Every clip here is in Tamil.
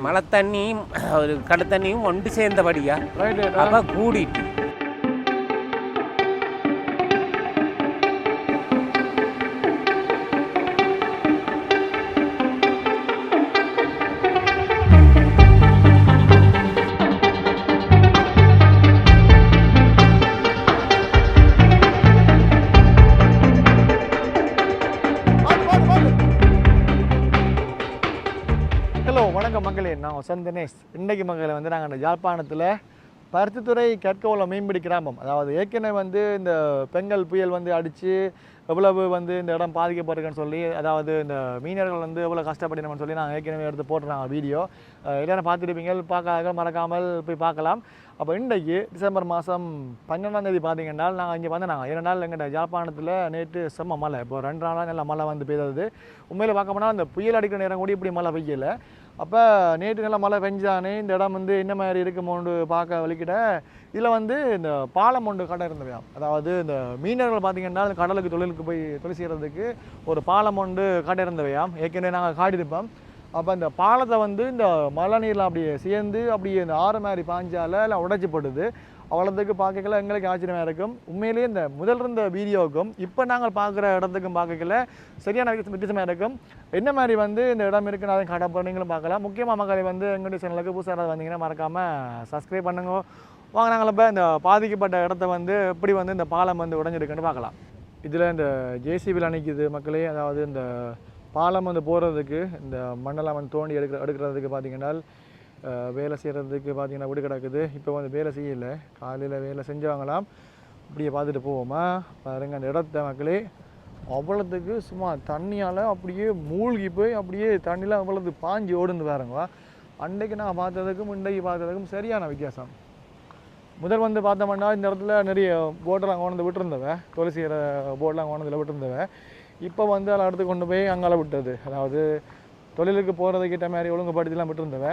மழை தண்ணியும் ஒரு கடல் தண்ணியும் ஒன்று சேர்ந்தபடியா அப்ப கூடிட்டு. தினேஷ் இன்றைக்கு மக்களை வந்து நாங்கள் இந்த யாழ்ப்பாணத்தில் பருத்தித்துறை கற்கோளம் மீன்பிடி கிராமம். அதாவது ஏற்கனவே வந்து இந்த பெங்கல் புயல் வந்து அடித்து எவ்வளவு வந்து இந்த இடம் பாதிக்கப்பட்டிருக்குன்னு சொல்லி அதாவது இந்த மீனவர்கள் வந்து எவ்வளோ கஷ்டப்படினோம்னு சொல்லி நாங்கள் ஏற்கனவே எடுத்து போட்டுருந்தாங்க வீடியோ. எல்லாரும் பார்த்துருப்பீங்க பார்க்காத மறக்காமல் போய் பார்க்கலாம். அப்போ இன்றைக்கு டிசம்பர் மாதம் பன்னெண்டாம் தேதி பார்த்தீங்கன்னா நாங்கள் இங்கே வந்து நாங்கள் இரண்டு நாள் எங்கிட்ட ஜாப்பானத்தில் நேற்று செம்ம மழை. இப்போ ரெண்டு நாளாக நல்லா மழை வந்து பெய்தது. உண்மையில் பார்க்க போனால் அந்த புயல் அடிக்கிற நேரம் கூட இப்படி மழை பெய்யல. அப்போ நேற்று நல்லா மழை பெஞ்சானே இந்த இடம் வந்து என்ன மாதிரி இருக்குமோன்னு பார்க்க வலிக்கிட்ட இதில் வந்து இந்த பாலம் ஒன்று கடை இருந்தவையாம் அதாவது இந்த மீனவர்கள் பார்த்திங்கன்னா இந்த கடலுக்கு தொழிலுக்கு போய் தொழில் செய்கிறதுக்கு ஒரு பாலம் ஒன்று கடை இருந்தவையாம் ஏற்கனவே நாங்கள் காட்டியிருப்போம். அப்போ இந்த பாலத்தை வந்து இந்த மழை நீரில் அப்படியே சேர்ந்து அப்படியே இந்த ஆறு மாதிரி பாஞ்சால எல்லாம் உடைச்சி அவ்வளோத்துக்கு பார்க்கல எங்களுக்கு ஆச்சரியமாக இருக்கும். உண்மையிலேயே இந்த முதல் இருந்த வீடியோவுக்கும் இப்போ நாங்கள் பார்க்குற இடத்துக்கும் பார்க்கல சரியான வித்தியாசம் வித்தியாசமாக இருக்கும். என்ன மாதிரி வந்து இந்த இடம் இருக்குன்னு அதை கடை நீங்களும் பார்க்கலாம். முக்கியமாக மக்களை வந்து எங்களுடைய சேனலுக்கு புதுசாக வந்தீங்கன்னா மறக்காமல் சப்ஸ்கிரைப் பண்ணுங்க. வாங்க நாங்கள் இப்போ இந்த பாதிக்கப்பட்ட இடத்த வந்து எப்படி வந்து இந்த பாலம் வந்து உடைஞ்சிருக்குன்னு பார்க்கலாம். இதில் இந்த ஜேசிபியில் அணிக்குது மக்களே. அதாவது இந்த பாலம் வந்து போகிறதுக்கு இந்த மண்ணெல்லாம் வந்து தோண்டி எடுக்கிற எடுக்கிறதுக்கு பார்த்தீங்கன்னா வேலை செய்கிறதுக்கு பார்த்தீங்கன்னா விடு கிடக்குது. இப்போ வந்து வேலை செய்யலை. காலையில் வேலை செஞ்சவங்களாம் அப்படியே பார்த்துட்டு போவோமா? பாருங்க அந்த இடத்த மக்களே அவ்வளோத்துக்கு சும்மா தண்ணியால் அப்படியே மூழ்கி போய் அப்படியே தண்ணியில் அவ்வளோது பாஞ்சு ஓடுந்து பாருங்கவா அன்றைக்கு நான் பார்த்ததுக்கும் இன்றைக்கு பார்த்ததுக்கும் சரியான வித்தியாசம். முதல் வந்து பார்த்தோம்னா இந்த இடத்துல நிறைய போட்டெல்லாம் கொண்டு விட்டுருந்தவன் தொழில் செய்கிற போர்டெலாம் கொண்டு விட்டுருந்தவ. இப்போ வந்து அதில் அடுத்து கொண்டு போய் அங்கால விட்டது. அதாவது தொழிலுக்கு போகிறதுக்கிட்ட மாதிரி ஒழுங்குபடுத்திலாம் விட்டுருந்தவ.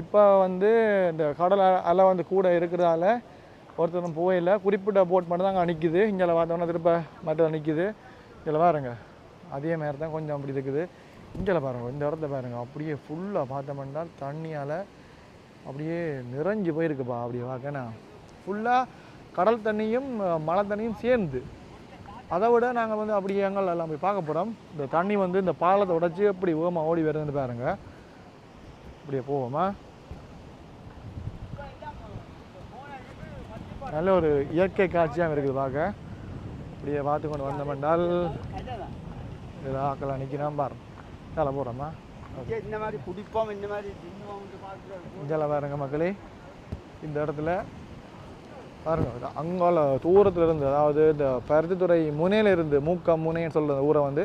இப்போ வந்து இந்த கடல் அலை வந்து கூட இருக்கிறதால ஒருத்தரும் போயில குறிப்பிட்ட போட் மட்டும் தான் அங்கே நிற்கிது இங்கே பார்த்தோம்னா திருப்ப மட்டும் நிற்கிது இதில் பாருங்க. அதே மாதிரி தான் கொஞ்சம் அப்படி இருக்குது. இங்கே பாருங்கள் இந்த இடத்த பாருங்கள் அப்படியே ஃபுல்லாக பார்த்தோம்னா தண்ணியால் அப்படியே நிறைஞ்சு போயிருக்குப்பா. அப்படி பார்க்கண்ணா ஃபுல்லாக கடல் தண்ணியும் மழை தண்ணியும் சேர்ந்து. அதை விட நாங்கள் வந்து அப்படியே எங்கள் எல்லாம் போய் பார்க்க போகிறோம் இந்த தண்ணி வந்து இந்த பாலத்தை உடைச்சி எப்படி ஓமா ஓடி வருதுன்னு பாருங்கள் அப்படியே போவோமா? நல்ல ஒரு இயற்கை காட்சியாக இருக்குது பார்க்க. அப்படியே பார்த்து கொண்டு வந்தோம்னால் இதில் ஆக்கலாம் நிற்கிறான் பாரு. தலை போகிறோமா இந்த மாதிரி குடிப்போம் இந்த மாதிரி இதில் பாருங்க மக்களே இந்த இடத்துல பாருங்க அங்கால தூரத்துல இருந்து அதாவது இந்த பருத்தித்துறை முனையில இருந்து மூக்கம் முனைன்னு சொல்ற ஊரை வந்து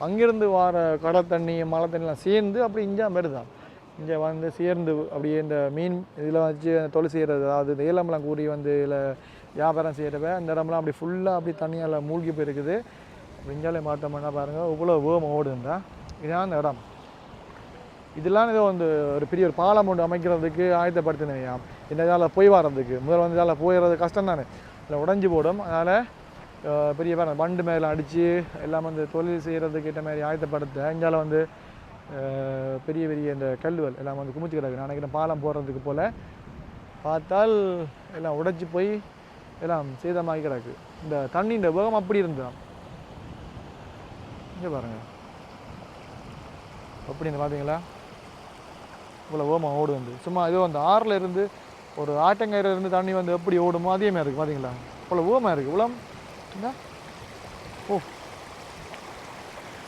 அங்கிருந்து வர கடல் தண்ணி மழை தண்ணிலாம் சேர்ந்து அப்படி இங்கே வருதான் இங்கே வந்து சேர்ந்து அப்படியே இந்த மீன் இதில் வச்சு தொழில் செய்கிறது அதாவது இந்த ஏலம்பலம் கூறி வந்து இதில் வியாபாரம் செய்கிறப்ப அந்த இடம்லாம் அப்படி ஃபுல்லாக அப்படி தண்ணியால் மூழ்கி போயிருக்குது. இங்காலே பார்த்தோம்னா பாருங்கள் இவ்வளோ வேகம் ஓடுந்தா இதான் அந்த இடம். இதெல்லாம் ஏதோ வந்து ஒரு பெரிய ஒரு பாலம் ஒன்று அமைக்கிறதுக்கு ஆயத்தப்படுத்தினவையாம். இந்த இதால் போய் வர்றதுக்கு. முதல் வந்து இதால் போயிடுறது கஷ்டம் தானே. இல்லை உடஞ்சி போடும். அதனால் பெரிய பேர் பண்டு மேலே அடித்து எல்லாம் வந்து தொழில் செய்கிறதுக்கு ஏற்ற மாதிரி ஆயத்தப்படுத்த இந்தியாவில் வந்து பெரிய பெரிய இந்த கல்லுவல் எல்லாம் வந்து குமிச்சு கிடக்கு. நான் நினைக்கிறேன் பாலம் போடுறதுக்கு போல். பார்த்தால் எல்லாம் உடைச்சி போய் எல்லாம் சேதமாகி கிடக்கு. இந்த தண்ணியின் உகம் அப்படி இருந்தான். இங்கே பாருங்கள் அப்படி இந்த பார்த்தீங்களா இவ்வளோ ஓமம் ஓடு வந்து. சும்மா ஏதோ அந்த ஆறில் இருந்து ஒரு ஆட்டங்கயிறு இருந்து தண்ணி வந்து எப்படி ஓடுமோ அதே மாதிரி இருக்குது பார்த்தீங்களா இவ்வளோ ஓமம் இருக்குது இவ்வளோ என்ன? ஓ.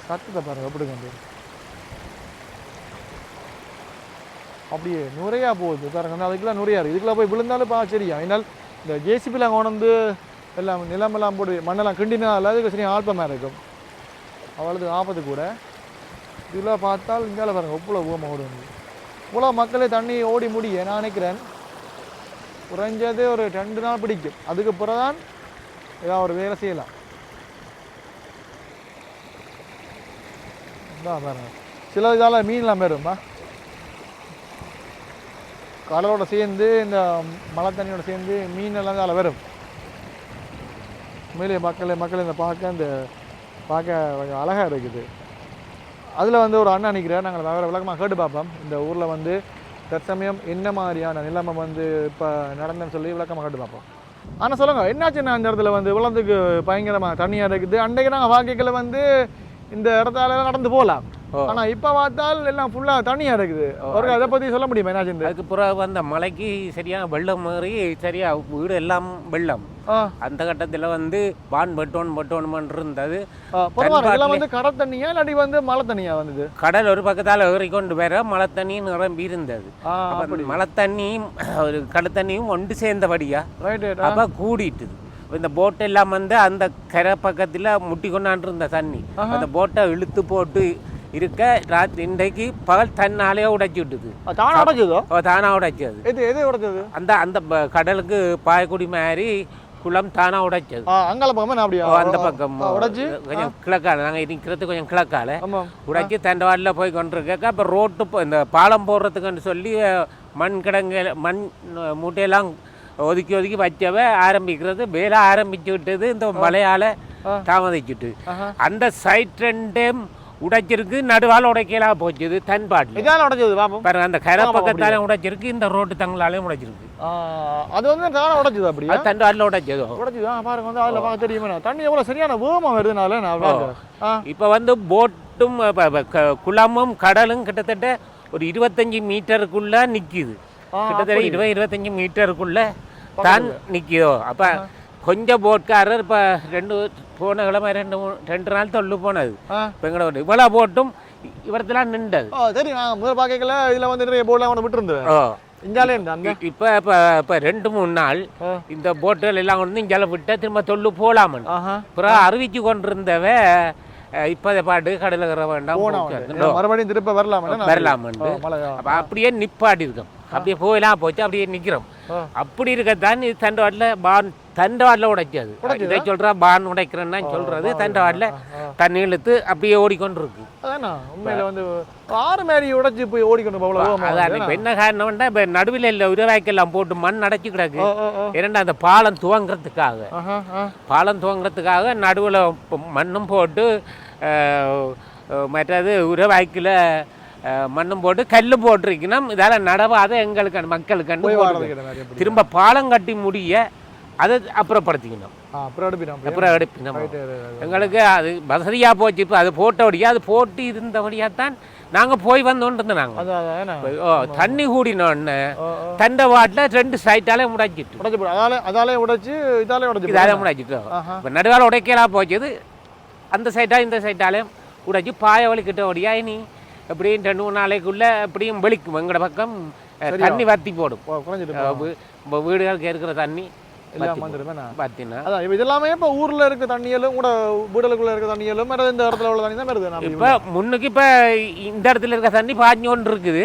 சத்தத்தை பாருங்கள் எப்படி வந்து. அப்படியே நுரையா போகுது பாருங்க. அந்த அதுக்கெல்லாம் நுரையாரு இருக்குது இதுக்கெல்லாம் போய் விழுந்தாலும் பா சரியா என்னால் இந்த ஜேசிபிலாம் கொண்டு வந்து எல்லாம் நிலமெல்லாம் போட்டு மண்ணெல்லாம் கிண்டினால அதுக்கு சரி ஆல்பமாக இருக்கும் அவ்வளோது ஆபத்து கூட. இதெல்லாம் பார்த்தால் இங்கால பாருங்கள் இவ்வளோ ஊமை ஓடும் இவ்வளோ மக்களே தண்ணி ஓடி முடிய நான் நினைக்கிறேன் குறைஞ்சதே ஒரு ரெண்டு நாள் பிடிக்கும். அதுக்கு பிறகுதான் ஏதாவது ஒரு வேலை செய்யலாம். இதான் பாருங்கள் சில இதால் மீன்லாம் போயிடும்மா கடலோட சேர்ந்து இந்த மழை தண்ணியோட சேர்ந்து மீன் எல்லாம் அதில் வரும். உண்மையிலேயே மக்கள் மக்கள் இந்த பார்க்க இந்த பார்க்க கொஞ்சம் அழகாக இருக்குது. அதில் வந்து ஒரு அண்ணன் நிற்கிறார் நாங்கள் வேறு விளக்கமாக கேட்டு பார்ப்போம். இந்த ஊரில் வந்து தற்சமயம் என்ன மாதிரியான நிலைமை வந்து இப்போ நடந்தேன்னு சொல்லி விளக்கமாக கேட்டு பார்ப்போம். ஆனால் சொல்லுங்கள் என்னாச்சு நான் இடத்துல வந்து உலகத்துக்கு பயங்கரமாக தண்ணியாக இருக்குது. அன்றைக்கு நாங்கள் வாழ்க்கைகளை வந்து இந்த இடத்தால நடந்து போகலாம் ஓ. ஆனால் இப்போ பார்த்தால் எல்லாம் ஃபுல்லாக தண்ணியாக இருக்குது. ஒரு அதை பற்றி சொல்ல முடியுமா? என்னாச்சு அதுக்கு பிறகு வந்த மழைக்கு சரியான வெள்ளம் மாறி சரியா வீடு எல்லாம் வெள்ளம். அந்த கட்டத்தில் வந்து பான் பட்டோன் பட்டோன் இருந்தது இதெல்லாம் வந்து கடல் தண்ணியா இல்லாட்டி வந்து மழை தண்ணியா வந்தது? கடல் ஒரு பக்கத்தால் ஏறிக்கொண்டு வர மழை தண்ணி நிரம்பி இருந்தது. மழை தண்ணியும் ஒரு கடல் தண்ணியும் ஒன்று சேர்ந்தபடியா அப்போ கூடிட்டுது. இந்த போட் எல்லாம் வந்து அந்த கரை பக்கத்தில் முட்டி கொண்டாண்டு இருந்த தண்ணி அந்த போட்டை இழுத்து போட்டு இருக்க ராத் இன்றைக்கு பகல் தன்னாலே உடைச்சி விட்டுது. தானே உடைச்சதோ? தானா உடைச்சது. எது எது உடைச்சது? அந்த அந்த கடலுக்கு பாயக்குடி மாதிரி குளம் தானா உடைச்சது. அங்கால பக்கமா அப்படியா? அந்த பக்கம் உடைச்சு? கொஞ்சம் கிழக்கால நாங்கள் இருக்கிறது கொஞ்சம் கிழக்கால. உடைச்சி தண்டவாடில் போய் கொண்டிருக்க அப்போ ரோட்டு இந்த பாலம் போடுறதுக்குன்னு சொல்லி மண் கிடங்கு மண் மூட்டையெல்லாம் ஒதுக்கி ஒதுக்கி வச்சவ ஆரம்பிக்கிறது வேலை ஆரம்பிச்சு விட்டது இந்த மழையால் தாமதிச்சுட்டு. அந்த சைட் ரெண்டும் உடைச்சிருக்கு நடுவால் உடைக்கலாம் போச்சுது தன்பாட்டில் இதால உடைச்சது பாருங்க அந்த கரை பக்கத்தாலே உடைச்சிருக்கு இந்த ரோட்டு தங்களாலையும் உடைச்சிருக்கு. அது வந்து தானே உடைச்சது அப்படியா? அது தண்டவாடில் உடைச்சதோ உடைச்சது பாருங்க வந்து அதுல பார்க்க தெரியுமே? தண்ணி எவ்வளவு சரியான வேகமா வருதுனால நான் இப்போ வந்து போட்டும் குளமும் கடலும் கிட்டத்தட்ட ஒரு இருபத்தஞ்சி மீட்டருக்குள்ள நிக்குது. ஆ, கிட்டத்தட்ட. இருபது இருபத்தஞ்சி மீட்டருக்குள்ள தான் நிக்குதோ. அப்போ கொஞ்சம் போட்காரர் இப்போ ரெண்டு போன கிழமை ரெண்டு மூணு ரெண்டு நாள் தொல்லு போனது. இப்போ எங்களோட இவ்வளோ போட்டும் இவரத்தெல்லாம் நின்றது. தெரியும் நான் முதல் பார்க்கல இதுல வந்து நிறைய போர்ட்லாம் கொண்டு விட்டு இருந்தேன் ஓ இஞ்சாலே இருந்து அந்த இப்போ இப்போ இப்போ ரெண்டு மூணு நாள். இந்த போட்டுகள் எல்லாம் கொண்டு வந்து இங்கே விட்டா திரும்ப தொல்லு போகலாமன்னு ஆஹா. அப்புறம் அறிவிச்சு கொண்டிருந்தவ அஹ், இப்போதை பாட்டு கடலுக்கு வர வேண்டாம் மறுபடியும் திருப்ப வரலாம் அப்ப அப்படியே நிப்பாட்டி இருக்கோம் அப்படியே போயெல்லாம் போச்சு அப்படியே நிக்கிறோம். ஆ. அப்படி இருக்கத்தான் இது தண்டவாட்டில் பான் தண்டவாட்டில் உடைச்சது. இதை சொல்றா பான் உடைக்கிறேன்னா சொல்றது தண்டவாட்டில் தண்ணி இழுத்து அப்படியே ஓடிக்கொண்டு இருக்கு உண்மையில வந்து ஆறு மாதிரி உடைச்சு போய் வேகமா அதான் இப்ப என்ன காரணம்னா இப்ப நடுவில் இல்லை உருவாய்க்கெல்லாம் போட்டு மண் அடைச்சு கிடக்கு. இரண்டா அந்த பாலம் துவங்குறதுக்காக. பாலம் துவங்குறதுக்காக நடுவில் மண்ணும் போட்டு மற்றது உரவாய்க்கில் மண்ணும் போட்டு கல் போட்டிருக்கணும் இதால் நடவாத எங்களுக்கு மக்களுக்கு? திரும்ப பாலம் கட்டி முடிய அதை அப்புறப்படுத்திக்கணும் அப்புறம் எடுப்பினோம். எங்களுக்கு அது வசதியாக போச்சு இப்போ அது போட்டபடியா அது போட்டு இருந்தபடியாக தான் நாங்கள் போய் வந்தோன்னு இருந்தோம் நாங்கள்? ஓ தண்ணி கூடினோன்னு ஓ. தண்டவாட்டில் ரெண்டு சைட்டாலே முடைச்சிட்டு. அதாலே உடைச்சு இதாலே உடைச்சு இதாலே. முடைச்சிட்டோம். இப்போ நடுவால் உடைக்கலாம் போச்சது அந்த சைட்டா இந்த சைட்டாலையும் உடைச்சி பாய வலிக்கிட்ட ஓடியா இனி எப்படியும் ரெண்டு மூணு நாளைக்குள்ள எப்படியும் வெளிக்கும் எங்கட பக்கம். தண்ணி வத்தி போடும். வீடுகளுக்கு இருக்கிற தண்ணி இதெல்லாமே இப்ப ஊர்ல இருக்க தண்ணியலும் கூட வீடுகளுக்குள்ள இருக்க தண்ணியலும் இந்த இடத்துல உள்ள தண்ணி தான் வருது. நம்ம இப்போ முன்னுக்கு இப்போ இந்த இடத்துல இருக்க தண்ணி பாஞ்சு கொண்டு இருக்குது.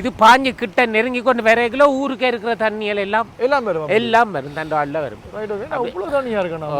இது பாஞ்சு கிட்ட நெருங்கி கொண்டு வரைக்குள்ள ஊருக்கு இருக்கிற தண்ணிகள் எல்லாம் எல்லாம் வரும்? எல்லாம் வரும். தண்டவாடில் வரும். ரைட் ஓகே நான் இவ்வளவு தண்ணியா இருக்கணும்.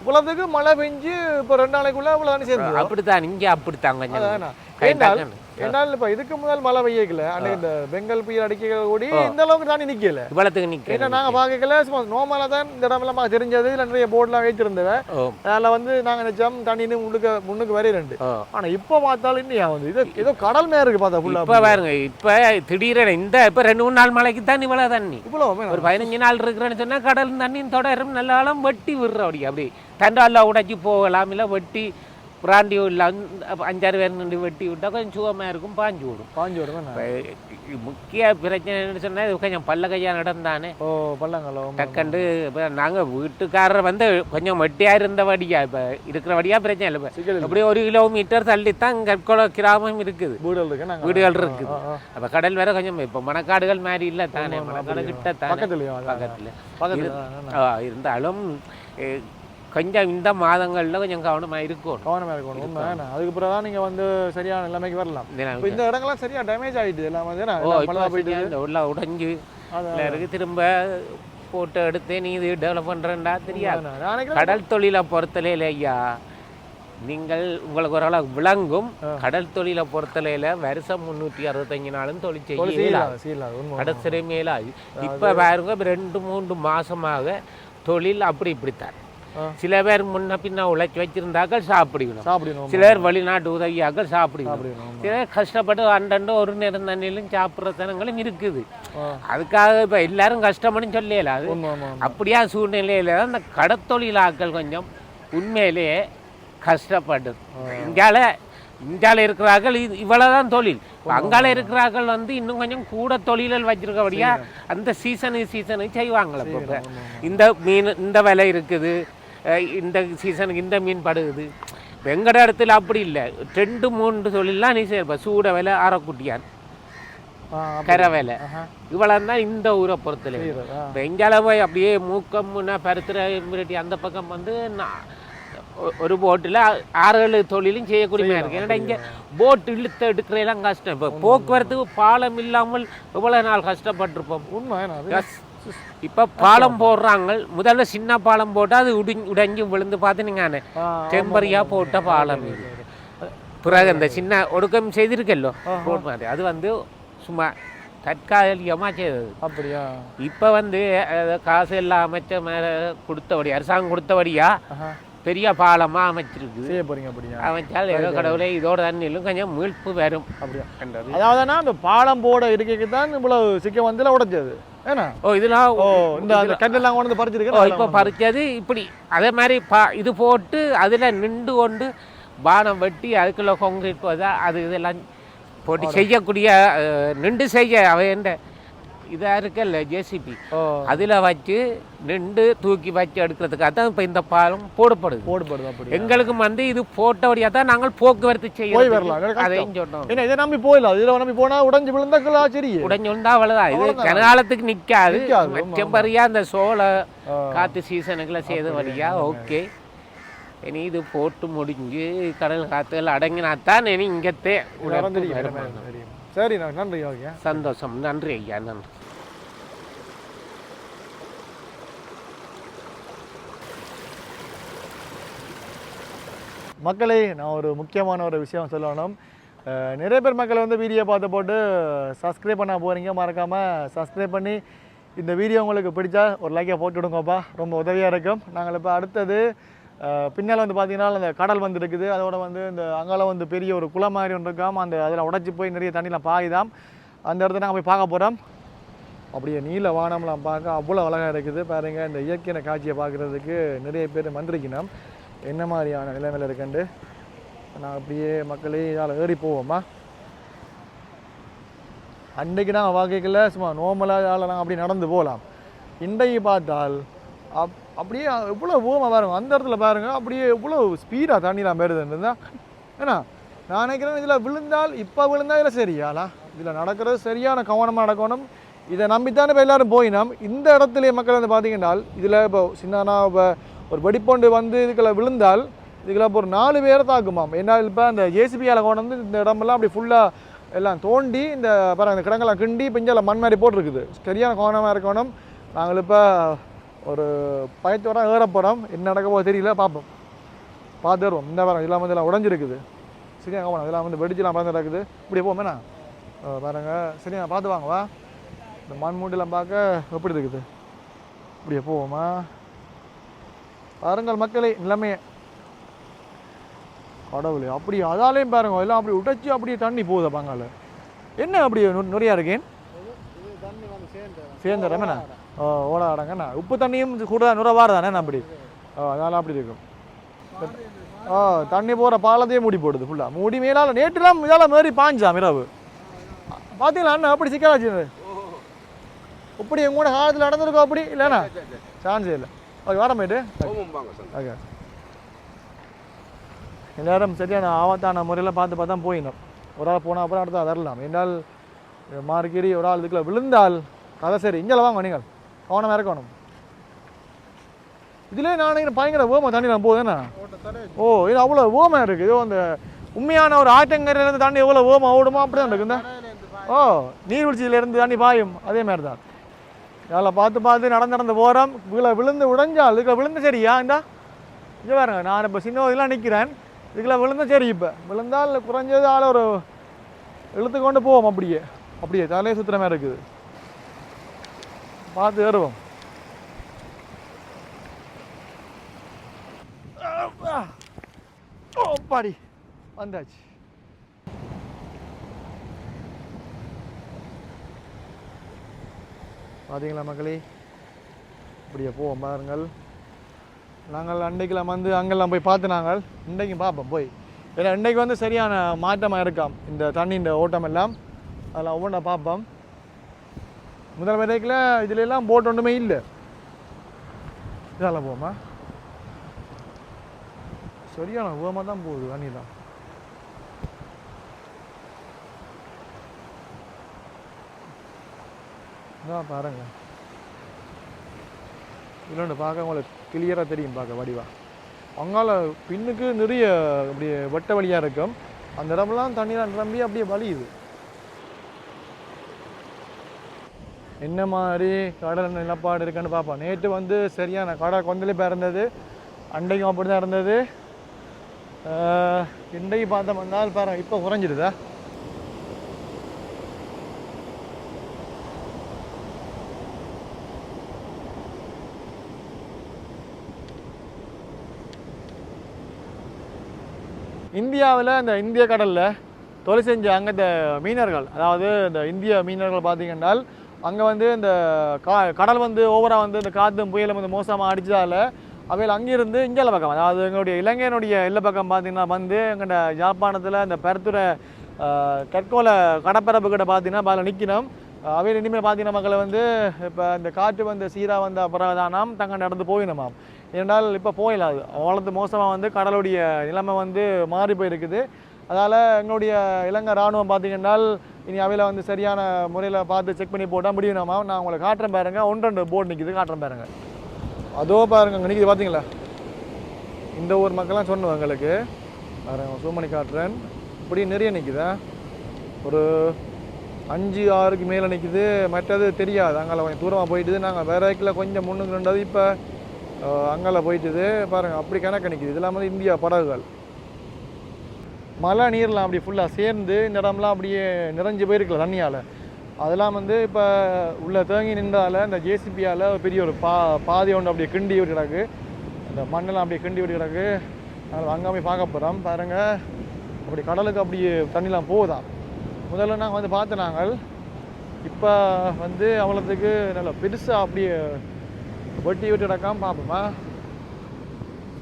இவ்வளவுக்கு மழை பெஞ்சு இப்ப ரெண்டு நாளைக்குள்ள இவ்வளவு தண்ணி சேர்ந்து அப்படித்தான் இங்க அப்படித்தான் கொஞ்சம் என்னால் இப்ப இதுக்கு முதல் மழை பெய்யக்கல. அன்னைக்கு இந்த பெங்கல் புயல் அடிக்க கூடி இந்த அளவுக்கு தண்ணி நிக்கல. இவ்வளத்துக்கு ஏன்னா நிற்க நாங்க பார்க்கல சும்மா நோமலா தான் இந்த இடமெல்லாம் நமக்கு தெரிஞ்சது. இல்ல நிறைய போர்ட்லாம் வச்சிருந்தவ ஓ. அதில் வந்து நாங்க நினைச்சோம் தண்ணின்னு முன்னுக்கு முன்னுக்கு வரைய ரெண்டு. ஆனா இப்போ பார்த்தாலும் இன்னும் வந்து? இது ஏதோ கடல் மேல இருக்கு பார்த்தா ஃபுல்லா இப்போ பாருங்க இப்போ திடீரென இந்த இப்போ ரெண்டு மூணு நாள் மழைக்கு தான் இவ்வளோ தண்ணி. இவ்வளவு ஒரு பதினஞ்சு நாள் இருக்கிறேன்னு சொன்னா கடல் தண்ணியும் தொடரும் நல்ல காலம் வெட்டி விடுற அப்படி அப்படி தண்டாலில் உடைச்சி போகலாம் இல்லை வெட்டி பிராண்டி இல்லை அஞ்சாறு பேர் நின்று வெட்டி விட்டால் கொஞ்சம் சுகமாக இருக்கும் பாஞ்சு விடும் பாஞ்சு இப்ப முக்கிய பிரச்சனைன்னு சொன்னா இது கொஞ்சம் பல்ல கையான இடம் தானே ஓ பள்ளங்களோ டக்கண்டு இப்போ நாங்கள் வீட்டுக்காரர் வந்து கொஞ்சம் வெட்டியாக இருந்தபடியா இப்போ இருக்கிறபடியா பிரச்சனை இல்லை. அப்படியே ஒரு கிலோமீட்டர் தள்ளி தான் கற்கொள கிராமம் இருக்குது வீடுகள் இருக்கு நாங்க வீடுகள் இருக்குது. அப்போ கடல் வேற கொஞ்சம் இப்போ மணக்காடுகள் மாதிரி இல்லை தானே மணக்காடு கிட்ட தானே. பக்கத்தில் இருந்தாலும் கொஞ்சம் இந்த மாதங்களில் கொஞ்சம் கவனமாக இருக்கணும். கவனமா இருக்கணும். உண்மை? அதுக்கு பிறகு தான் நீங்க வந்து சரியான நிலைமைக்கு வரலாம். இந்த இடங்கள்லாம் சரியா டேமேஜ் ஆயிடுது எல்லாம் வந்து போயிட்டு உள்ள உடைஞ்சு அதான். இருக்கு. திரும்ப போட்டோ எடுத்து நீ இது டெவலப் பண்ணுறேன்டா தெரியாது. கடல் தொழிலை பொறுத்தலையில் ஐயா நீங்கள் உங்களுக்கு ஓரளவு விளங்கும். கடல் தொழிலை பொறுத்தலையில் வருஷம் முந்நூற்றி அறுபத்தஞ்சு நாளும் தொழில் செய்யலாம் செய்யலாம், செய்யலாம், உண்மை, உண்மை. கடைசிறை மேலாது. இப்போ பாருங்க ரெண்டு மூன்று மாசமாக தொழில் அப்படி இப்படித்தான். சில பேர் முன்ன பின்ன உழைச்சி வச்சிருந்தாக்கள் சாப்பிடணும் சாப்பிடணும் சிலர் வெளிநாட்டு உதவியாக்கள் சாப்பிடணும் சிலர் கஷ்டப்பட்டு அண்டண்டு ஒரு நேரம் தண்ணியிலும் சாப்பிட்ற தனங்களும் இருக்குது. அதுக்காக இப்போ எல்லாரும் கஷ்டப்படும் சொல்லல அது. அப்படியா சூழ்நிலையில் தான் இந்த கடத்தொழிலாக்கள் கொஞ்சம் உண்மையிலேயே கஷ்டப்படுது இங்கால இந்தியாவில் இருக்கிறார்கள் இது இவ்வளவுதான் தொழில். அங்கால இருக்கிறார்கள் வந்து இன்னும் கொஞ்சம் கூட தொழில்கள் வச்சிருக்கபடியா அந்த சீசனுக்கு சீசனுக்கு செய்வாங்களே இந்த மீன் இந்த விலை இருக்குது. இந்த சீசனுக்கு இந்த மீன் படுகுது. எங்கட இடத்துல அப்படி இல்லை. ரெண்டு மூன்று தொழிலாம் நீ செய்யப்ப சூட விலை அரைக்குட்டியான் ஆ, அப்படி. கரை விலை. ஆஹா. இவ்வளவு தான் இந்த ஊரை பொறுத்தல. இப்போ எங்கேயால போய் அப்படியே மூக்கம்னா பருத்துற மிரட்டி அந்த பக்கம் வந்து நான் ஒரு போட்டில் ஆறு ஏழு தொழிலும் செய்யக்கூடிய இருக்கு. ஏன்னா இங்கே போட் இழுத்து எடுக்கிறதெல்லாம் கஷ்டம். இப்போ போக்குவரத்துக்கு பாலம் இல்லாமல் எவ்வளோ நாள் கஷ்டப்பட்டிருப்போம். உண்மை? இப்போ பாலம் போடுறாங்க. முதல்ல சின்ன பாலம் போட்டால் அது உடி உடைஞ்சு விழுந்து பார்த்து நீங்கள் ஆ, டெம்பரியாக போட்ட பாலம் இது. பிறகு இந்த சின்ன ஒடுக்கம் செய்திருக்கല്ലോ ரோட் மாதிரி அது வந்து சும்மா தற்காலிகமாக செய்தது. அப்படியா? இப்போ வந்து காசு எல்லாம் அமைச்ச மேலே கொடுத்தபடி அரசாங்கம் கொடுத்தபடியா. பெரிய பாலமாக அமைச்சிருக்குது. செய்ய போறீங்க அப்படியா? அமைச்சால் ஏதோ கடவுளே இதோட தண்ணியிலும் கொஞ்சம் மீட்பு வரும். அப்படியா? என்றது அதாவதுனா இந்த பாலம் போட இருக்கைக்கு தான் இவ்வளவு சிக்க வந்து உடைச்சது ஏன்னா ஓ இதெல்லாம் ஓ இந்த கல்லெல்லாம் கொண்டு வந்து ஓ, பறிச்சிருக்கேன் இப்போ பறிச்சது இப்படி. அதே மாதிரி பா இது போட்டு அதில் நின்று கொண்டு பானம் வெட்டி அதுக்குள்ள போதா அது இதெல்லாம் போட்டு செய்யக்கூடிய நின்று செய்ய அவையண்ட இதாக இருக்குல்ல ஜேசிபி அதில் வச்சு நின்று தூக்கி வச்சு எடுக்கிறதுக்காக தான் இப்போ இந்த பாலம் போடப்படுது. போடுபடுது அப்படி எங்களுக்கு வந்து இது போட்டபடியாக தான் நாங்கள் போக்குவரத்து செய்ய. அதையும் சொன்னோம். ஏன்னா இதை நம்பி போயிடலாம். இதுல நம்பி போனா உடைஞ்சு விழுந்தாக்கலா சரி உடஞ்சுண்டா அவ்வளோதான் இது. கனகாலத்துக்கு நிற்காது டெம்பரியா இந்த சோள. காற்று சீசனுக்குள்ள செய்த வழியா ஓகே. இனி இது போட்டு முடிஞ்சு கடல் காற்றுகள் அடங்கினாத்தான் இனி இங்கத்தே. சரி நான் நன்றி ஓகே. சந்தோஷம். நன்றி ஐயா நன்றி. மக்களை நான் ஒரு முக்கியமான ஒரு விஷயம் சொல்லணும். நிறைய பேர் மக்கள் வந்து வீடியோ பார்த்து போட்டு சப்ஸ்கிரைப் பண்ண போகிறீங்க மறக்காமல் சப்ஸ்கிரைப் பண்ணி இந்த வீடியோ உங்களுக்கு பிடிச்சா ஒரு லைக்கை போட்டு விடுங்கப்பா. ரொம்ப உதவியாக இருக்கும். நாங்கள் இப்போ அடுத்தது பின்னால் வந்து பார்த்தீங்கன்னா அந்த கடல் வந்து இருக்குது. அதோட வந்து இந்த அங்கால வந்து பெரிய ஒரு குளம் மாதிரி ஒன்று இருக்காம. அந்த அதில் உடச்சி போய் நிறைய தண்ணியில் பாயுதாம். அந்த இடத்த நாங்கள் போய் பார்க்க போகிறோம் அப்படியே நீல வானம்லாம் பார்க்க அவ்வளோ அழகாக இருக்குது. பாருங்கள் இந்த இயற்கையான காட்சியை பார்க்குறதுக்கு நிறைய பேர் வந்திருக்கணும். என்ன மாதிரியான நிலைமையில் இருக்குண்டு நான் அப்படியே மக்களே இதால் ஏறி போவோமா அன்றைக்கு நாங்கள் வாழ்க்கைக்குள்ள சும்மா நோமலாக இதால் நாங்கள் அப்படியே நடந்து போகலாம். இன்றைக்கு பார்த்தால் அப் அப்படியே எவ்வளோ ஓமாக பாருங்கள் அந்த இடத்துல பாருங்கள் அப்படியே எவ்வளோ ஸ்பீடாக தண்ணிலாம் வருதுன்னு ஏன்னா நான் நினைக்கிறேன் இதில் விழுந்தால் இப்போ விழுந்தால் இதில் சரியாலா இதில் நடக்கிறது சரியான கவனமாக நடக்கணும். இதை நம்பித்தானே இப்போ எல்லாரும் போயினோம். இந்த இடத்துல மக்கள் வந்து பார்த்தீங்கன்னா இதில் இப்போ சின்னனா இப்போ ஒரு வெடிப்பொண்டு வந்து இதுக்குள்ள விழுந்தால் இதுக்குள்ள இப்போ ஒரு நாலு பேரை தாக்குமாம். ஏன்னா இப்போ அந்த ஜேசிபியால் கொண்டு வந்து இந்த இடமெல்லாம் அப்படி ஃபுல்லாக எல்லாம் தோண்டி இந்த பாருங்கள் இந்த கிடங்கெல்லாம் கிண்டி பிஞ்சால மண் மாதிரி போட்டிருக்குது. சரியான கோணமாக இருக்கணும். நாங்கள் இப்போ ஒரு பயத்தோட ஏற போகிறோம் என்ன நடக்க போக தெரியல பார்ப்போம். பார்த்து வருவோம். இந்த பாருங்க இதெல்லாம் வந்து எல்லாம் உடஞ்சிருக்குது. சரியா? போகணும் இதெல்லாம் வந்து வெடிச்சுலாம் பறந்து நடக்குது. இப்படி போமேண்ணா பாருங்க. சரியா பார்த்து வாங்க வா. இந்த மண் மூட்டிலாம் பார்க்க எப்படி இருக்குது? இப்படியே போவோமா? பாருங்கள் மக்களே நிலைமையை. கடவுளே அப்படி அதாலையும் பாருங்க எல்லாம் அப்படி உடைச்சி அப்படியே தண்ணி போகுது பாங்கால என்ன அப்படி நு- நுரையா இருக்கேன் சேர்ந்த ரமணா ஓ ஓட அடங்கண்ணா உப்பு தண்ணியும் கூட நுரவாறு தானே அப்படி? ஓ அதனால அப்படி இருக்கும் ஆ தண்ணி போகிற பாலத்தையே மூடி போடுது ஃபுல்லாக மூடி மேலால் நேற்றுலாம் இதால் மாரி பாஞ்சாம் இரவு. பார்த்தீங்களா அண்ணா அப்படி சிக்கலாச்சு. இப்படி எங்கூட காலத்தில் நடந்திருக்கோம் அப்படி இல்லைண்ணா? சான்ஸே இல்லை. ஓகே வர போயிட்டு ஓகே. எல்லாரும் சரியான ஆபத்தான முறையில் பார்த்து பார்த்தா போயிடணும் ஒரு ஆள் போனால் அப்புறம் அடுத்த வரலாம். என்றால் மார்க்கெரி ஒரு ஆள் இதுக்குள்ள விழுந்தால் கதை சரி. இங்கே வாங்க நீங்கள். கவனமாக இருக்கணும். இதுலேயே நான் பயங்கர ஓமா தண்ணி நான் போகுதுண்ணா ஓ இது அவ்வளோ ஓமா இருக்குது இதோ அந்த உண்மையான ஒரு ஆற்றங்கரையிலேருந்து தண்ணி எவ்வளோ ஓமா ஓடுமோ அப்படி தான் இருக்குந்தா ஓ நீர்வீழ்ச்சியிலேருந்து தண்ணி பாயும். அதே மாதிரி தான் இதில் பார்த்து பார்த்து நடந்து நடந்து போகிறோம் இதில் விழுந்து உடைஞ்சால் இதுக்குள்ள விழுந்து சரியா இந்தா? இங்கே பாருங்க நான் இப்போ சின்ன இதெல்லாம் நிற்கிறேன் இதுக்குள்ள விழுந்த சரி இப்போ. விழுந்தால் குறைஞ்சது ஆள் ஒரு இழுத்து கொண்டு போவோம் அப்படியே. அப்படியே தலையே சுற்றுற இருக்குது. பார்த்து ஏறுவோம். ஓ பாடி. வந்தாச்சு. பார்த்தீங்களா மக்களே? இப்படியே போவோம் பாருங்கள். நாங்கள் அன்றைக்கெல்லாம் வந்து அங்கெல்லாம் போய் பார்த்து நாங்கள் இன்றைக்கும் பார்ப்போம் போய். ஏன்னா இன்றைக்கு வந்து சரியான மாற்றமாக இருக்காம். இந்த தண்ணியின் ஓட்டம் எல்லாம். அதெல்லாம் ஒவ்வொன்றா பார்ப்போம். முதல் விதைக்கில் இதுல எல்லாம் போட் ஒன்றுமே இல்லை. இதெல்லாம் போமா சரியான உகமாக தான் போகுது தண்ணிலாம் இதான் பாருங்க. இல்லைன்னு பார்க்க உங்களுக்கு கிளியராக தெரியும் பார்க்க வடிவா. அங்கால பின்னுக்கு நிறைய அப்படியே வெட்ட வழியாக இருக்கும். அந்த இடமெல்லாம் தண்ணியெலாம் நிரம்பி அப்படியே வலியுது என்ன மாதிரி கடல் நிலப்பாடு இருக்குன்னு பார்ப்போம். நேற்று வந்து சரியான கடல் கொந்தளிப்பாக இருந்தது. அண்டைக்கும் அப்படி தான் இருந்தது. ஆஹ், இன்றைக்கு பார்த்தோம்னா பாரு இப்போ குறைஞ்சிடுதா? இந்தியாவில் இந்த இந்திய கடலில் தொழில் செஞ்ச அங்கே மீனர்கள் அதாவது இந்த இந்திய மீனர்கள் பார்த்தீங்கன்னா அங்கே வந்து இந்த கா கடல் வந்து ஓவராக வந்து இந்த காற்றும் புயலும் வந்து மோசமாக அடித்ததால் அவையில் அங்கேருந்து இந்தியாவில் பக்கம் அதாவது எங்களுடைய இலங்கையினுடைய எல்லை பக்கம் பார்த்தீங்கன்னா வந்து எங்கள்ட யாழ்ப்பாணத்தில் இந்த பெருத்துறை கற்கோல கடப்பரப்பு கிட்ட பார்த்தீங்கன்னா அதில் நிற்கணும் அவையில் இனிமேல் பார்த்தீங்கன்னா மக்களை வந்து இப்போ இந்த காற்று வந்து சீராக வந்த பிறகுதானாம் தங்க நடந்து போயிடணுமாம் ஏனென்றால் இப்போ போயிடாது அவ்வளோத்து மோசமாக வந்து கடலுடைய நிலைமை வந்து மாறி போயிருக்குது. அதால் எங்களுடைய இலங்கை இராணுவம் பார்த்தீங்கன்னா இனி அவையில் வந்து சரியான முறையில் பார்த்து செக் பண்ணி போட்டால் முடியணுமா நான் உங்களை காட்டுறேன் பாருங்க. ஒன்று ரெண்டு போர்டு நிற்கிது காட்டுறேன் பாருங்க. அதோ பாருங்க. அங்கே நிற்கிது பார்த்தீங்களா இந்த ஊர் மக்கள்லாம் சொன்னோம் எங்களுக்கு. பாருங்க. சூமணி காட்டுறேன். இப்படி நிறைய நிற்கிதா ஒரு அஞ்சு ஆறுக்கு மேலே நிற்குது மற்றது தெரியாது. அங்கே கொஞ்சம் தூரமாக போயிட்டுது. நாங்கள் வேற இடத்துல கொஞ்சம் முன்னுக்கு ரெண்டாவது இப்போ அங்கே போயிட்டுது. பாருங்கள் அப்படி கணக்கு நிற்குது இதெல்லாம் வந்து இந்தியா படகுகள். மழை நீர்லாம் அப்படி ஃபுல்லாக சேர்ந்து இந்த இடம்லாம் அப்படியே நிறைஞ்சு போயிருக்கல தண்ணியால். அதெல்லாம் வந்து இப்போ உள்ள தேங்கி நின்றால் இந்த ஜேசிபியால் பெரிய ஒரு பா பாதி ஒன்று அப்படியே கிண்டி விட்டு கிடக்கு. அந்த மண்ணெல்லாம் அப்படியே கிண்டி விட்டு கிடக்கு. அதில் அங்கே போய் பார்க்க போகிறோம் பாருங்கள் அப்படி கடலுக்கு அப்படியே தண்ணிலாம் போகுதான் முதல்ல நாங்கள் வந்து பார்த்து நாங்கள் இப்போ வந்து அவ்வளோத்துக்கு நல்ல பெருசாக அப்படியே வெட்டி விட்டு கிடக்காம பார்ப்போமா?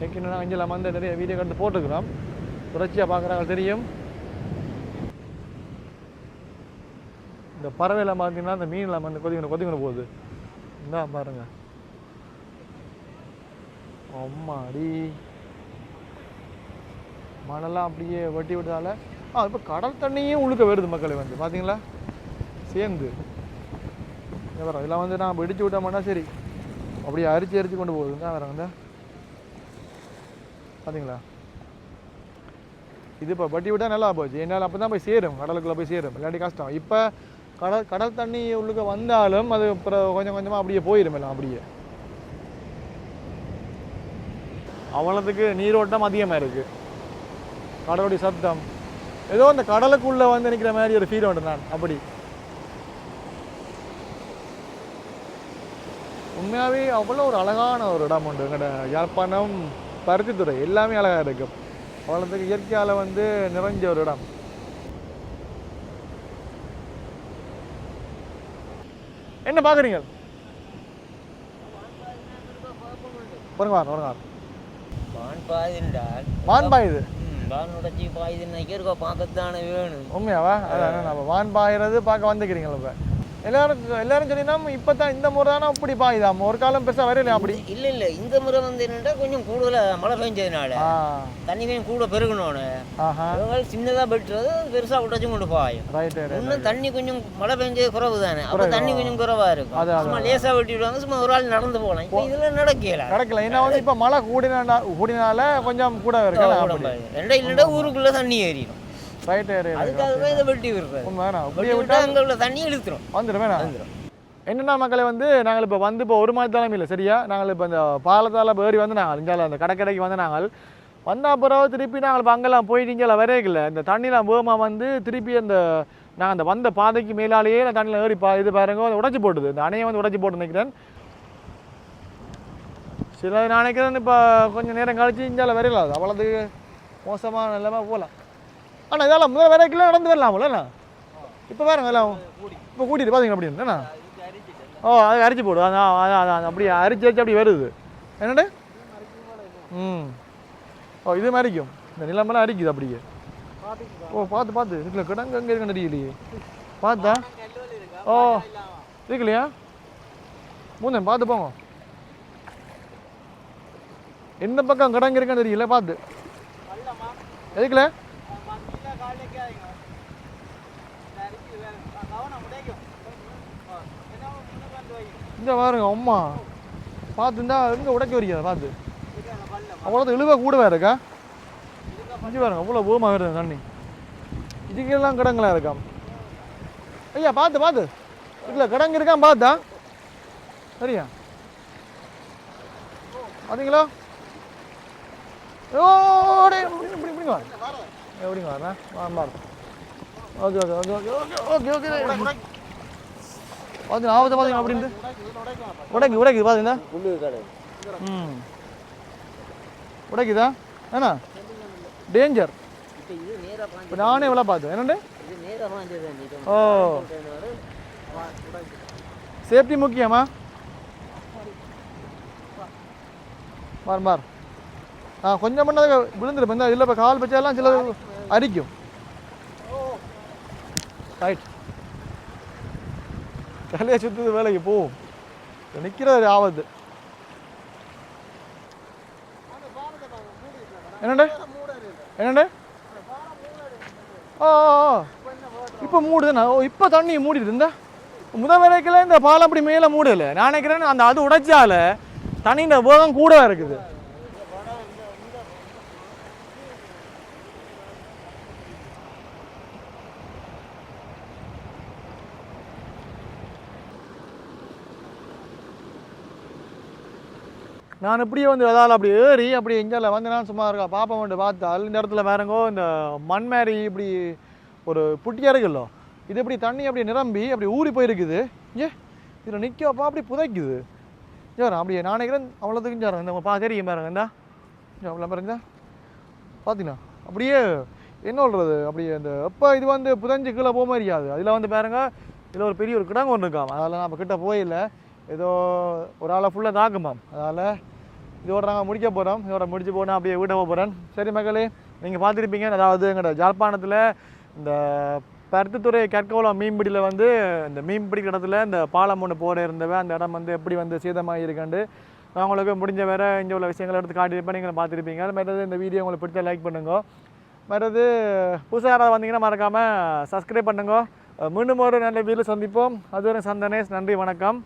ஏற்கனவே அஞ்சலாம் வந்து நிறைய வீடியோ கண்டு போட்டுக்கிறோம் தொடர்ச்சியாக பார்க்குறாங்க தெரியும். இந்த பறவைலாம் பார்த்தீங்கன்னா இந்த மீன்லாம் வந்து கொதிக்கணும் கொதிக்கணும் போகுது. இந்தா பாருங்க. அம்மாடி. மணலாம் அப்படியே வட்டி விட்டதால ஆ இப்போ கடல் தண்ணியும் உழுக்க வருது மக்களே வந்து பார்த்தீங்களா சேர்ந்து. இங்க இதெல்லாம் வந்து நான் வெடிச்சு விட்டோம்னா சரி. அப்படியே அரிச்சு அரிச்சு கொண்டு போகுது. தான் வந்து பார்த்தீங்களா இது இப்போ வட்டி விட்டால் நல்லா போச்சு. என்னால் அப்போ தான் போய் சேரும் கடலுக்குள்ளே போய் சேரும். இல்லாட்டி கஷ்டம். இப்போ கடல் கடல் தண்ணி உள்ளுக்க வந்தாலும் அது அப்புறம் கொஞ்சம் கொஞ்சமாக அப்படியே போயிடும் எல்லாம் அப்படியே. அவ்வளோத்துக்கு நீரோட்டம் அதிகமாக இருக்குது கடலுடைய சத்தம். ஏதோ அந்த கடலுக்குள்ளே வந்து நிற்கிற மாதிரி ஒரு ஃபீல் உண்டு நான் அப்படி. உண்மையாகவே அவ்வளோ ஒரு அழகான ஒரு இடம் உண்டு. எங்கள்ட யாழ்ப்பாணம் பருத்தித்துறை எல்லாமே அழகாக இருக்கும் அவ்வளோத்துக்கு இயற்கையால் வந்து நிறைஞ்ச ஒரு இடம். என்ன பார்க்குறீங்க? பாருங்க வாங்க பாருங்க. வான்பா இது. வான் உடச்சி பாயுதுன்னு இருக்கோ பார்க்கத்தானே வேணும். உண்மையாவா? அதான் நம்ம வான் பாயிறது பார்க்க வந்துக்கிறீங்களா இப்போ? எல்லாரும் எல்லாரும் சொன்னீங்கன்னா இப்போ தான் இந்த முறை தானே? அப்படி பாயுதாம் ஒரு காலம் பெருசாக வரையில அப்படி. இல்ல இல்ல இந்த முறை வந்து என்னடா கொஞ்சம் கூடுதலா மழை பெஞ்சதுனால. தண்ணி கொஞ்சம் கூட பெருகணும்னு. அதனால சின்னதா பெட்டுறது பெருசா உடச்சும் கொண்டு பாயும் இன்னும் தண்ணி கொஞ்சம் மழை பெஞ்சது குறைவு தானே அப்ப? தண்ணி கொஞ்சம் குறைவா இருக்கும். சும்மா லேசா வெட்டி விடுவாங்க சும்மா ஒரு ஆள் நடந்து போகலாம். இப்போ இதுல நடக்கல. நடக்கல. ஏன்னா வந்து இப்போ மழை கூடினா கூடினால கொஞ்சம் கூட அப்படி. ரெண்டா இல்லடா ஊருக்குள்ள தண்ணி ஏறிடும். ரைட் ரைட் அதுக்காகவே இதை வெட்டி விடுறது. உண்மை வேணாம் வெட்டி இப்படியே விட்டா விட்டா அங்க உள்ள தண்ணி இழுத்துரும். வந்துடும். என்னென்ன மக்களை வந்து நாங்கள் இப்போ வந்து இப்போ ஒரு மாதத்தாலும் இல்லை சரியா? நாங்கள் இப்போ இந்த பாலத்தால் ஏறி வந்து நாங்கள் இங்கே அந்த கடற்கரைக்கு வந்து நாங்கள் வந்த பிறகு திருப்பி நாங்கள் இப்போ அங்கெல்லாம் போயிட்டு இங்கே வரையில இந்த தண்ணிலாம் வேகமாக வந்து திருப்பி அந்த நாங்கள் அந்த வந்த பாதைக்கு மேலாலேயே அந்த தண்ணியில் ஏறி பா இது பாருங்க அதை உடைச்சி போட்டுது. இந்த அணையை வந்து உடைச்சி போட்டு நிற்கிறேன் சில நான் நினைக்கிறேன் இப்போ கொஞ்சம் நேரம் கழிச்சு இங்கே வரையல அது அவ்வளோதுக்கு மோசமான நிலைமை போகலாம் அண்ணா இதெல்லாம் வேறு கிலோ நடந்து வரலாம்ல இப்போ பாருங்க எல்லாம் இப்போ கூட்டிட்டு பார்த்தீங்க அப்படின்னு என்ன ஓ அது அரிச்சு போடு அதான் அதான் அதான் அப்படியே அரிச்சு அரிச்சு அப்படி வருது. என்னண்டு ம். ஓ இது மாதிரிக்கும் இந்த நிலமெல்லாம் அரிக்குது அப்படியே. ஓ பார்த்து பார்த்து இருக்குல்ல கிடங்கு அங்கே இருக்க தெரியலையே பார்த்தா ஓ இருக்குல்லையா? மூந்தன் பார்த்து போங்க. எந்த பக்கம் கிடங்கு இருக்குன்னு தெரியல பார்த்து எதுக்குல? இந்த பாருங்க அம்மா. பார்த்து இருந்தா எங்கே உடைக்க வரீங்க பார்த்து. அவ்வளோ இழுவ கூடவே இருக்கா? இங்கே பாருங்க அவ்வளோ பூமாக வருது தண்ணி. இதுக்கெல்லாம் கிடங்களா இருக்காம் ஐயா பார்த்து பார்த்து. இல்லை கிடங்கு இருக்கான் பார்த்தா? சரியா? பார்த்தீங்களா ஓ டேய், இப்படி இப்படி இப்படி எப்படிங்க வரேன் வாங்க okay okay okay okay okay okay. பார்த்து ஆபத்தை பார்த்தீங்க அப்படின்ட்டு. உடைக்கு உடைக்கு பார்த்தீங்கன்னா கடை ம். உடைக்குதா? ஏண்ணா டேஞ்சர் இப்போ நானே இவ்வளோ பார்த்தேன். என்னண்டு? ஓ. சேஃப்டி முக்கியமா? மாறு மாறு ஆ கொஞ்சம் பண்ணாத விழுந்துருப்பேன். இந்த இப்போ கால் பச்சாலாம் சில அரிக்கும் ரைட் தலையை சுற்றுது வேலைக்கு போகும் நிற்கிறது ஆபத்து. என்னண்டு? என்னண்டு? ஓ இப்போ மூடுதுண்ணா ஓ இப்போ தண்ணி மூடிட்டு இருந்தா முதல் வரைக்கும் இந்த பாலம் அப்படி மேலே மூடலை. நான் நினைக்கிறேன்னு அந்த அது உடைச்சால தண்ணியின் வேகம் கூட இருக்குது. நான் இப்படியே வந்து அதால் அப்படி ஏறி அப்படி எங்கேல வந்து நான் சும்மா இருக்கா பாப்பா வந்து பார்த்தால் இந்த இடத்துல வேறங்கோ இந்த மண் மாதிரி இப்படி ஒரு புட்டியாக இருக்குல்ல இது இப்படி தண்ணி அப்படி நிரம்பி அப்படி ஊறி போயிருக்குது. ஏ இதில் நிற்கப்பா அப்படி புதைக்குது. சார் அப்படியே நான் நினைக்கிறேன் அவ்வளோத்துக்கும் சார் இந்த பா தெரியும் பாருங்க இந்தா. அவ்வளோ பாருங்க பார்த்தீங்களா அப்படியே என்ன சொல்கிறது அப்படியே இந்த எப்போ இது வந்து புதஞ்சு கீழே போக மாதிரியாது அதில் வந்து பாருங்க இதில் ஒரு பெரிய ஒரு கிடங்கு ஒன்று இருக்காம். அதில் நம்ம கிட்ட போயில்லை ஏதோ ஒரு ஆளை ஃபுல்லாக தாக்குமாம் அதனால் இதோட நாங்கள் முடிக்க போகிறோம் இதோட முடிச்சு போனால் அப்படியே வீட்டை போக போகிறேன் சரி மகளே நீங்கள் பார்த்துருப்பீங்க. அதாவது எங்களோட ஜாழ்ப்பாணத்தில் இந்த பருத்தித்துறை கற்கோளம் மீன்பிடியில் வந்து இந்த மீன்பிடி இடத்துல இந்த பாலம் ஒன்று போட இருந்தவ அந்த இடம் வந்து எப்படி வந்து சேதமாக இருக்கண்டு நான் உங்களுக்கு முடிஞ்ச வேறு இங்கே உள்ள விஷயங்களை எடுத்து காட்டியிருப்பேன். நீங்கள் பார்த்துருப்பீங்க. அது மாதிரி இந்த வீடியோ உங்களுக்கு பிடிச்ச லைக் பண்ணுங்க. மற்றது புதுசாக யாராவது வந்தீங்கன்னா மறக்காமல் சப்ஸ்கிரைப் பண்ணுங்க. மீண்டும் ஒரு நல்ல வீடியோ சந்திப்போம். அதுவரை சந்தனேஷ் நன்றி வணக்கம்.